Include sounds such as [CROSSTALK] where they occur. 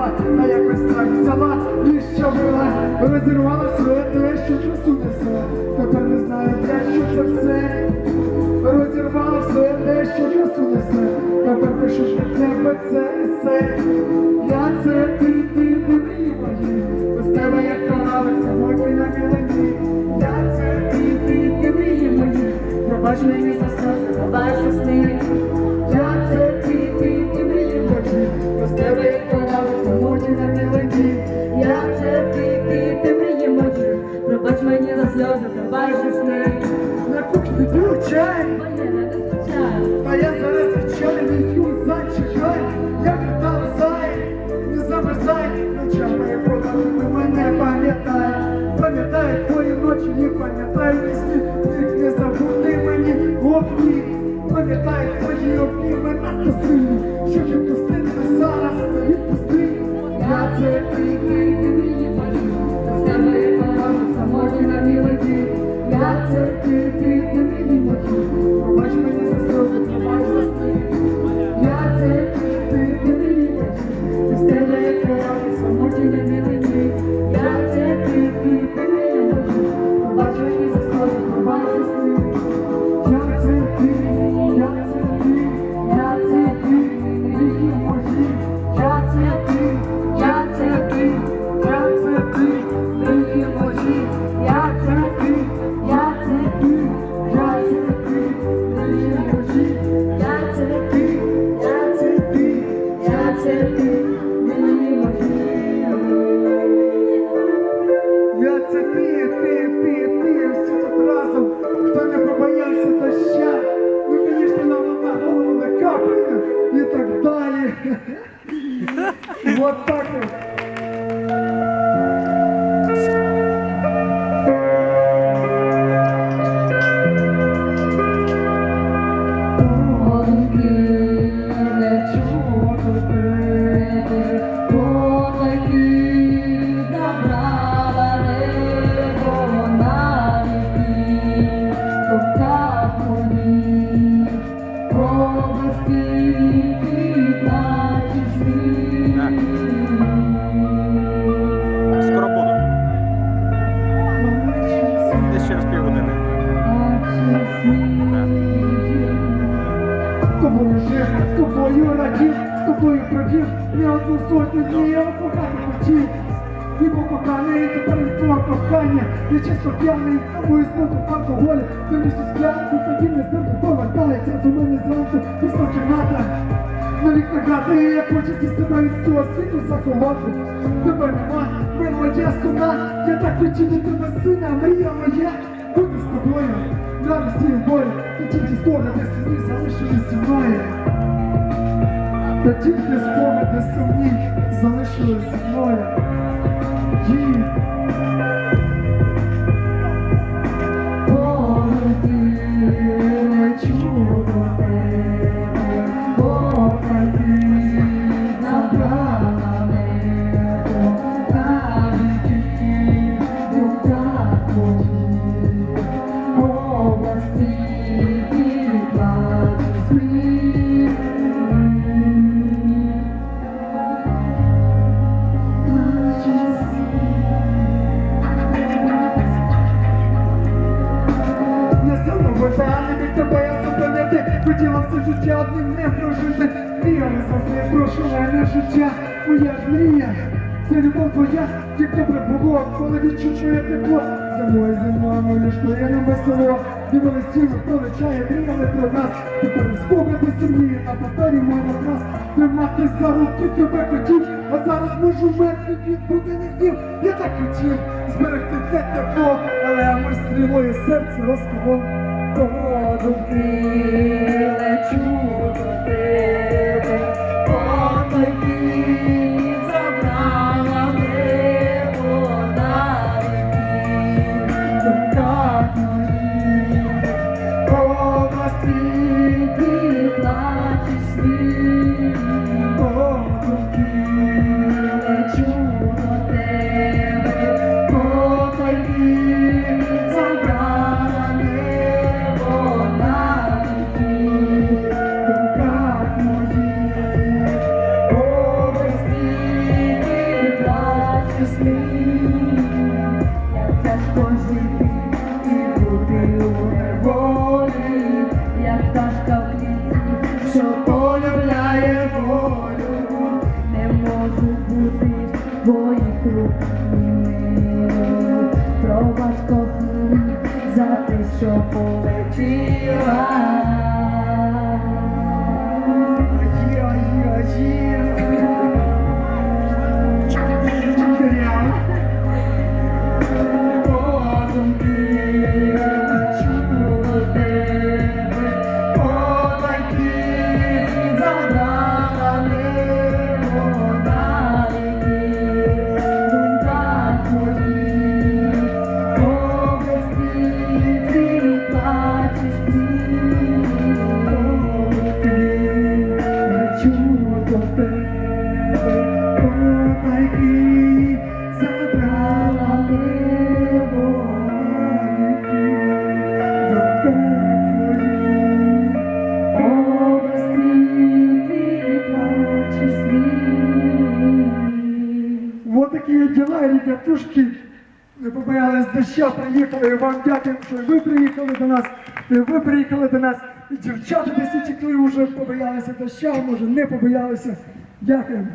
хотіла, та якось так взяла і що була, розірвала все те, що красу несе. Тепер не знаю, де що це все. Розірвала все те, що красу несе. Тепер пишу для тебе це есе. Я це ти, ти, ти мрії мої. Без тебе як канали, самотні на мілені. Я це ти, ти, ти мрії мої. Пробач мені за сльози, На кухні п'ю чай. Мене не вистачає. А я зараз вію, зачекай, я питав зай, не замерзай, ночами подали, мене пам'ятай, пам'ятай твої ночі, не пам'ятай пісні, їх не забути мені обні, пам'ятай твої обніми надто сильні, щоб відпустити зараз, відпусти, я це ти, мої, З тебе палала, самотні на мілоді. я це і так далее. Вот [LAUGHS] так Скоро буду. Десь через півгодини. З тобою жив, з тобою радів, з тобою провів не одну сотню днів, я кохати хотів. І по коханий, тепер твого кохання, я чисто п'яний, мою смуту алкоголь, дивлюся склянку, тоді не знати, повертається до мене зранку, після кімната. На вікна грати, як хочеться себе від цього світу заховати. Тебе нема, ви моя суна, я так хотів від тебе сина, мрія моя, бути з тобою, на весні болі, та тільки спогади сумні залишились зі мною. Та тільки спогади сумні залишились зі мною. Yeah. Не від тебе я зупинити. Хотіла все життя одним не прожити. Мріяли завжди прошу мене життя. Моя ж мрія, це любов твоя Як добре було, коли відчув моє тепло. Зимою зимою ліжко я не весело Дивили стіну, пролечає, мріяли про нас. Тепер спогади сумні, на папері мой матрас Тримати за руки тебе хотів А зараз можу мертвий від будинних днів Я так хотів зберегти те тепло Але ми стрілою серце розколов Подумки лечу до тебе, Ми з доща, приїхали. Вам дякуємо, що ви приїхали до нас. І ви приїхали до нас. І дівчата десь тікли вже побоялися доща, може не побоялися. Дякуємо.